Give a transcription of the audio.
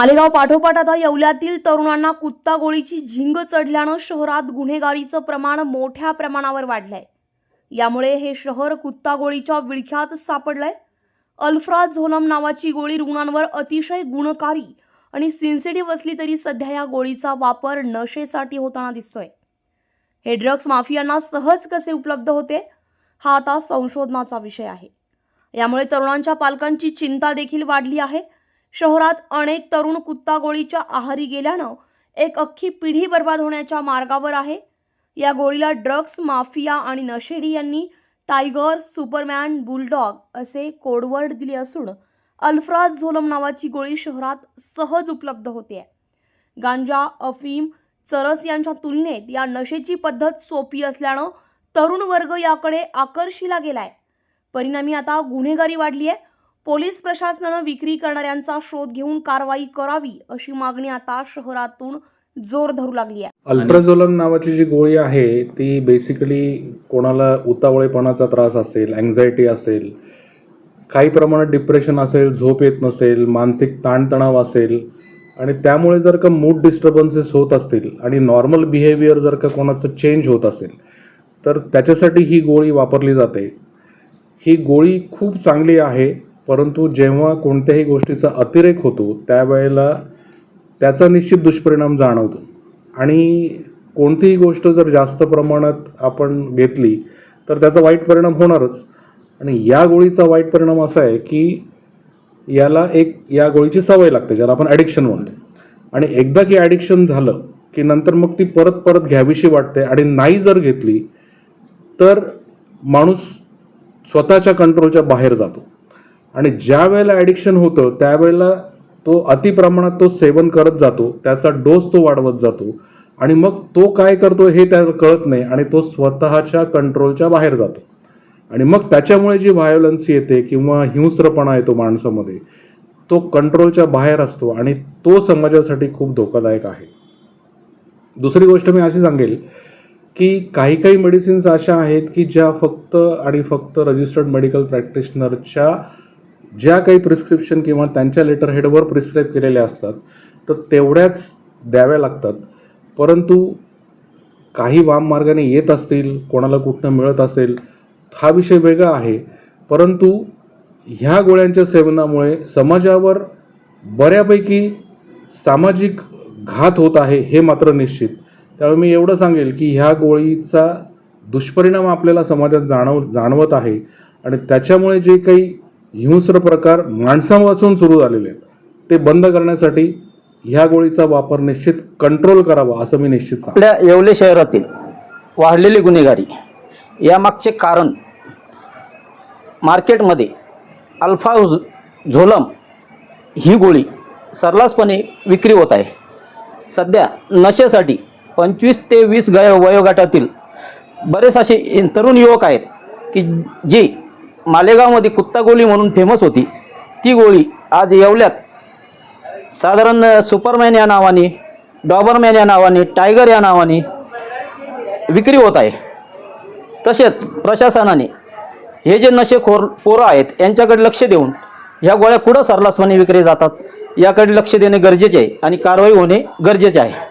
मालेगाव पाठोपाठ आता येवल्यातील तरुणांना कुत्ता गोळीची झिंग चढल्यानं शहरात गुन्हेगारीचं प्रमाण मोठ्या प्रमाणावर वाढलंय. यामुळे हे शहर कुत्ता गोळीच्या विळख्यात सापडलंय. अल्फ्राज झोनम नावाची गोळी रुग्णांवर अतिशय गुणकारी आणि सेन्सिटिव्ह असली तरी सध्या या गोळीचा वापर नशेसाठी होताना दिसतोय. हे ड्रग्ज माफियांना सहज कसे उपलब्ध होते? हा आता संशोधनाचा विषय आहे. यामुळे तरुणांच्या पालकांची चिंता देखील वाढली आहे. शहरात अनेक तरुण कुत्ता गोळीच्या आहारी गेल्यानं एक अख्खी पिढी बर्बाद होण्याच्या मार्गावर आहे. या गोळीला ड्रग्स माफिया आणि नशेडी यांनी टायगर सुपरमॅन बुलडॉग असे कोडवर्ड दिले असून अल्फ्राज झोलम नावाची गोळी शहरात सहज उपलब्ध होते गांजा अफीम चरस यांच्या तुलनेत या नशेची पद्धत सोपी असल्यानं तरुण वर्ग याकडे आकर्षिला गेलाय. परिणामी आता गुन्हेगारी वाढली आहे. पोलीस प्रशासनानं विक्री करणाऱ्यांचा शोध घेऊन कारवाई करावी अशी मागणी आता शहरातून जोर धरू लागली आहे. अल्ट्राझोलम नावाची जी गोळी आहे ती बेसिकली कोणाला उतावळेपणाचा त्रास असेल अँझायटी असेल काही प्रमाणात डिप्रेशन असेल झोप येत नसेल मानसिक ताणतणाव असेल आणि त्यामुळे जर का मूड डिस्टर्बन्सेस होत असतील आणि नॉर्मल बिहेवियर जर का कोणाचं चेंज होत असेल तर त्याच्यासाठी ही गोळी वापरली जाते. ही गोळी खूप चांगली आहे. परंतु जेव्हा कोणत्याही गोष्टीचा अतिरेक होतो त्यावेळेला त्याचा निश्चित दुष्परिणाम जाणवतो. आणि कोणतीही गोष्ट जर जास्त प्रमाणात आपण घेतली तर त्याचा वाईट परिणाम होणारच. आणि या गोळीचा वाईट परिणाम असा आहे की याला एक या गोळीची सवय लागते ज्याला आपण ॲडिक्शन म्हणतो. आणि एकदा की ॲडिक्शन झालं की नंतर मग ती परत परत घ्यावीशी वाटते आणि नाही जर घेतली तर माणूस स्वतःच्या कंट्रोलच्या बाहेर जातो. आणि ज्या वेळेला ॲडिक्शन होतं त्यावेळेला तो अतिप्रमाणात तो सेवन करत जातो त्याचा डोस तो वाढवत जातो. आणि मग तो काय करतो हे त्याला कळत नाही आणि तो स्वतःच्या कंट्रोलच्या बाहेर जातो. आणि मग त्याच्यामुळे जी व्हायोलन्स येते किंवा हिंस्रपणा येतो माणसामध्ये तो कंट्रोलच्या बाहेर असतो आणि तो समाजासाठी खूप धोकादायक आहे. दुसरी गोष्ट मी अशी सांगेल की काही काही मेडिसिन्स अशा आहेत की ज्या फक्त आणि फक्त रजिस्टर्ड मेडिकल प्रॅक्टिशनरच्या ज्या काही प्रिस्क्रिप्शन किंवा त्यांच्या लेटर हेडवर प्रिस्क्राईब केलेल्या असतात तर तेवढ्याच द्याव्या लागतात. परंतु काही वाम मार्गाने येत असतील कोणाला कुठनं मिळत असेल हा विषय वेगळा आहे. परंतु ह्या गोळ्यांच्या सेवनामुळे समाजावर बऱ्यापैकी सामाजिक घात होत आहे हे मात्र निश्चित. त्यामुळे मी एवढं सांगेल की ह्या गोळीचा दुष्परिणाम आपल्याला समाजात जाणव जाणवत आहे. आणि त्याच्यामुळे जे काही हिंस्र प्रकार माणसापासून सुरू झालेले आहेत. ते बंद करण्यासाठी ह्या गोळीचा वापर निश्चित कंट्रोल करावा असं मी निश्चित आपल्या येवले शहरातील वाढलेली गुन्हेगारी यामागचे कारण मार्केटमध्ये अल्फा झोलम ही गोळी सर्रासपणे विक्री होत आहे. सध्या नशेसाठी पंचवीस ते वीस गय वयोगटातील बरेच असे तरुण युवक आहेत की जी मालेगावमध्ये कुत्ता गोळी म्हणून फेमस होती. ती गोळी आज येवल्यात. साधारण सुपरमॅन या नावाने डॉबरमॅन या नावाने टायगर या नावाने विक्री होत आहे. तसेच प्रशासनाने हे जे नशेखोर पोरं आहेत यांच्याकडे लक्ष देऊन ह्या गोळ्या कुठं सरलासपणे विक्री जातात याकडे लक्ष देणे गरजेचे आहे आणि कारवाई होणे गरजेचे आहे.